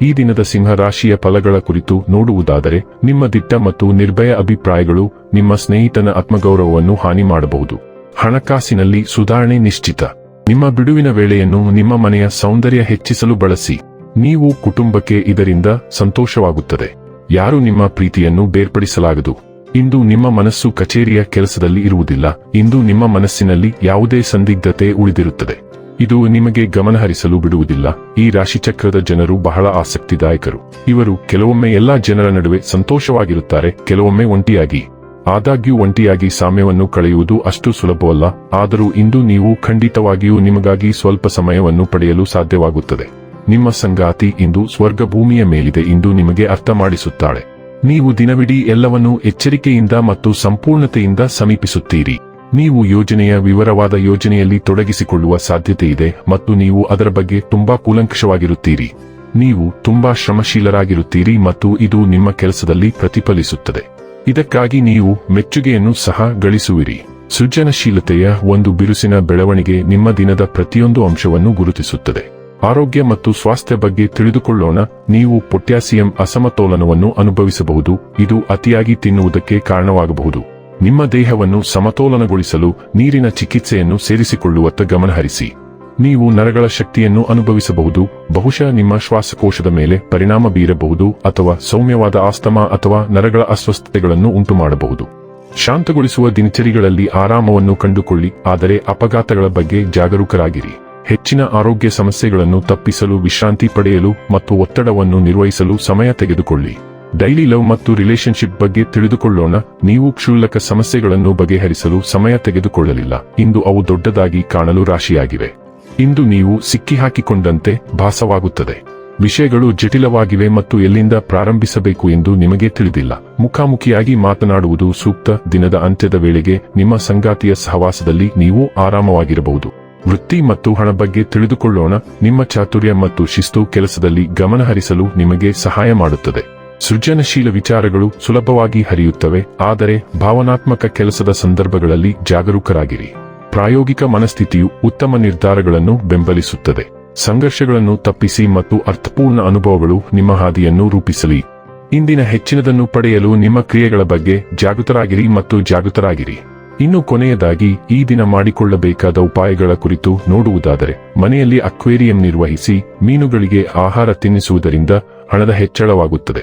ಈ ದಿನದ ಸಿಂಹರಾಶಿಯ ಫಲಗಳ ಕುರಿತು ನೋಡುವುದಾದರೆ, ನಿಮ್ಮ ದಿಟ್ಟ ಮತ್ತು ನಿರ್ಭಯ ಅಭಿಪ್ರಾಯಗಳು ನಿಮ್ಮ ಸ್ನೇಹಿತನ ಆತ್ಮಗೌರವವನ್ನು ಹಾನಿ ಮಾಡಬಹುದು. ಹಣಕಾಸಿನಲ್ಲಿ ಸುಧಾರಣೆ ನಿಶ್ಚಿತ. ನಿಮ್ಮ ಬಿಡುವಿನ ವೇಳೆಯನ್ನು ನಿಮ್ಮ ಮನೆಯ ಸೌಂದರ್ಯ ಹೆಚ್ಚಿಸಲು ಬಳಸಿ. ನೀವು ಕುಟುಂಬಕ್ಕೆ ಇದರಿಂದ ಸಂತೋಷವಾಗುತ್ತದೆ. ಯಾರು ನಿಮ್ಮ ಪ್ರೀತಿಯನ್ನು ಬೇರ್ಪಡಿಸಲಾಗದು. ಇಂದು ನಿಮ್ಮ ಮನಸ್ಸು ಕಚೇರಿಯ ಕೆಲಸದಲ್ಲಿ ಇರುವುದಿಲ್ಲ. ಇಂದು ನಿಮ್ಮ ಮನಸ್ಸಿನಲ್ಲಿ ಯಾವುದೇ ಸಂದಿಗ್ಧತೆ ಉಳಿದಿರುತ್ತದೆ. ಇದು ನಿಮಗೆ ಗಮನಹರಿಸಲು ಬಿಡುವುದಿಲ್ಲ. ಈ ರಾಶಿಚಕ್ರದ ಜನರು ಬಹಳ ಆಸಕ್ತಿದಾಯಕರು. ಇವರು ಕೆಲವೊಮ್ಮೆ ಎಲ್ಲಾ ಜನರ ನಡುವೆ ಸಂತೋಷವಾಗಿರುತ್ತಾರೆ, ಕೆಲವೊಮ್ಮೆ ಒಂಟಿಯಾಗಿ. ಆದಾಗ್ಯೂ ಒಂಟಿಯಾಗಿ ಸಾಮ್ಯವನ್ನು ಕಳೆಯುವುದು ಅಷ್ಟು ಸುಲಭವಲ್ಲ, ಆದರೂ ಇಂದು ನೀವು ಖಂಡಿತವಾಗಿಯೂ ನಿಮಗಾಗಿ ಸ್ವಲ್ಪ ಸಮಯವನ್ನು ಪಡೆಯಲು ಸಾಧ್ಯವಾಗುತ್ತದೆ. ನಿಮ್ಮ ಸಂಗಾತಿ ಇಂದು ಸ್ವರ್ಗ ಭೂಮಿಯ ಮೇಲಿದೆ ಇಂದು ನಿಮಗೆ ಅರ್ಥ ಮಾಡಿಸುತ್ತಾಳೆ ನೀವು ದಿನವಿಡೀ ಎಲ್ಲವನ್ನೂ ಎಚ್ಚರಿಕೆಯಿಂದ ಮತ್ತು ಸಂಪೂರ್ಣತೆಯಿಂದ ಸಮೀಪಿಸುತ್ತೀರಿ. ನೀವು ಯೋಜನೆಯ ವಿವರವಾದ ಯೋಜನೆಯಲ್ಲಿ ತೊಡಗಿಸಿಕೊಳ್ಳುವ ಸಾಧ್ಯತೆ ಇದೆ ಮತ್ತು ನೀವು ಅದರ ಬಗ್ಗೆ ತುಂಬಾ ಕೂಲಂಕಷವಾಗಿರುತ್ತೀರಿ. ನೀವು ತುಂಬಾ ಶ್ರಮಶೀಲರಾಗಿರುತ್ತೀರಿ ಮತ್ತು ಇದು ನಿಮ್ಮ ಕೆಲಸದಲ್ಲಿ ಪ್ರತಿಫಲಿಸುತ್ತದೆ. ಇದಕ್ಕಾಗಿ ನೀವು ಮೆಚ್ಚುಗೆಯನ್ನು ಸಹ ಗಳಿಸುವಿರಿ. ಸೃಜನಶೀಲತೆಯ ಒಂದು ಬಿರುಸಿನ ಬೆಳವಣಿಗೆ ನಿಮ್ಮ ದಿನದ ಪ್ರತಿಯೊಂದು ಅಂಶವನ್ನು ಗುರುತಿಸುತ್ತದೆ. ಆರೋಗ್ಯ ಮತ್ತು ಸ್ವಾಸ್ಥ್ಯ ಬಗ್ಗೆ ತಿಳಿದುಕೊಳ್ಳೋಣ. ನೀವು ಪೊಟ್ಯಾಸಿಯಂ ಅಸಮತೋಲನವನ್ನು ಅನುಭವಿಸಬಹುದು. ಇದು ಅತಿಯಾಗಿ ತಿನ್ನುವುದಕ್ಕೆ ಕಾರಣವಾಗಬಹುದು. ನಿಮ್ಮ ದೇಹವನ್ನು ಸಮತೋಲನಗೊಳಿಸಲು ನೀರಿನ ಚಿಕಿತ್ಸೆಯನ್ನು ಸೇರಿಸಿಕೊಳ್ಳುವತ್ತ ಗಮನಹರಿಸಿ ನೀವು ನರಗಳ ಶಕ್ತಿಯನ್ನು ಅನುಭವಿಸಬಹುದು, ಬಹುಶಃ ನಿಮ್ಮ ಶ್ವಾಸಕೋಶದ ಮೇಲೆ ಪರಿಣಾಮ ಬೀರಬಹುದು ಅಥವಾ ಸೌಮ್ಯವಾದ ಆಸ್ತಮಾ ಅಥವಾ ನರಗಳ ಅಸ್ವಸ್ಥತೆಗಳನ್ನು ಉಂಟುಮಾಡಬಹುದು. ಶಾಂತಗೊಳಿಸುವ ದಿನಚರಿಗಳಲ್ಲಿ ಆರಾಮವನ್ನು ಕಂಡುಕೊಳ್ಳಿ, ಆದರೆ ಅಪಘಾತಗಳ ಬಗ್ಗೆ ಜಾಗರೂಕರಾಗಿರಿ. ಹೆಚ್ಚಿನ ಆರೋಗ್ಯ ಸಮಸ್ಯೆಗಳನ್ನು ತಪ್ಪಿಸಲು ವಿಶ್ರಾಂತಿ ಪಡೆಯಲು ಮತ್ತು ಒತ್ತಡವನ್ನು ನಿರ್ವಹಿಸಲು ಸಮಯ ತೆಗೆದುಕೊಳ್ಳಿ. ಡೈಲಿ ಲವ್ ಮತ್ತು ರಿಲೇಶನ್ಶಿಪ್ ಬಗ್ಗೆ ತಿಳಿದುಕೊಳ್ಳೋಣ. ನೀವು ಕ್ಷುಲ್ಲಕ ಸಮಸ್ಯೆಗಳನ್ನು ಬಗೆಹರಿಸಲು ಸಮಯ ತೆಗೆದುಕೊಳ್ಳಲಿಲ್ಲ. ಇಂದು ಅವು ದೊಡ್ಡದಾಗಿ ಕಾಣಲು ರಾಶಿಯಾಗಿವೆ. ಇಂದು ನೀವು ಸಿಕ್ಕಿಹಾಕಿಕೊಂಡಂತೆ ಭಾಸವಾಗುತ್ತದೆ. ವಿಷಯಗಳು ಜಟಿಲವಾಗಿವೆ ಮತ್ತು ಎಲ್ಲಿಂದ ಪ್ರಾರಂಭಿಸಬೇಕು ಎಂದು ನಿಮಗೆ ತಿಳಿದಿಲ್ಲ. ಮುಖಾಮುಖಿಯಾಗಿ ಮಾತನಾಡುವುದು ಸೂಕ್ತ. ದಿನದ ಅಂತ್ಯದ ವೇಳೆಗೆ ನಿಮ್ಮ ಸಂಗಾತಿಯ ಸಹವಾಸದಲ್ಲಿ ನೀವು ಆರಾಮವಾಗಿರಬಹುದು. ವೃತ್ತಿ ಮತ್ತು ಹಣ ಬಗ್ಗೆ ತಿಳಿದುಕೊಳ್ಳೋಣ. ನಿಮ್ಮ ಚಾತುರ್ಯ ಮತ್ತು ಶಿಸ್ತು ಕೆಲಸದಲ್ಲಿ ಗಮನಹರಿಸಲು ನಿಮಗೆ ಸಹಾಯ ಮಾಡುತ್ತದೆ. ಸೃಜನಶೀಲ ವಿಚಾರಗಳು ಸುಲಭವಾಗಿ ಹರಿಯುತ್ತವೆ, ಆದರೆ ಭಾವನಾತ್ಮಕ ಕೆಲಸದ ಸಂದರ್ಭಗಳಲ್ಲಿ ಜಾಗರೂಕರಾಗಿರಿ. ಪ್ರಾಯೋಗಿಕ ಮನಸ್ಥಿತಿಯು ಉತ್ತಮ ನಿರ್ಧಾರಗಳನ್ನು ಬೆಂಬಲಿಸುತ್ತದೆ. ಸಂಘರ್ಷಗಳನ್ನು ತಪ್ಪಿಸಿ ಮತ್ತು ಅರ್ಥಪೂರ್ಣ ಅನುಭವಗಳು ನಿಮ್ಮ ಹಾದಿಯನ್ನು ರೂಪಿಸಲಿ. ಇಂದಿನ ಹೆಚ್ಚಿನದನ್ನು ಪಡೆಯಲು ನಿಮ್ಮ ಕ್ರಿಯೆಗಳ ಬಗ್ಗೆ ಜಾಗೃತರಾಗಿರಿ ಮತ್ತು ಜಾಗೃತರಾಗಿರಿ. ಇನ್ನು ಕೊನೆಯದಾಗಿ, ಈ ದಿನ ಮಾಡಿಕೊಳ್ಳಬೇಕಾದ ಉಪಾಯಗಳ ಕುರಿತು ನೋಡುವುದಾದರೆ, ಮನೆಯಲ್ಲಿ ಅಕ್ವೇರಿಯಂ ನಿರ್ವಹಿಸಿ, ಮೀನುಗಳಿಗೆ ಆಹಾರ ತಿನ್ನಿಸುವುದರಿಂದ ಹಣದ ಹೆಚ್ಚಳವಾಗುತ್ತದೆ.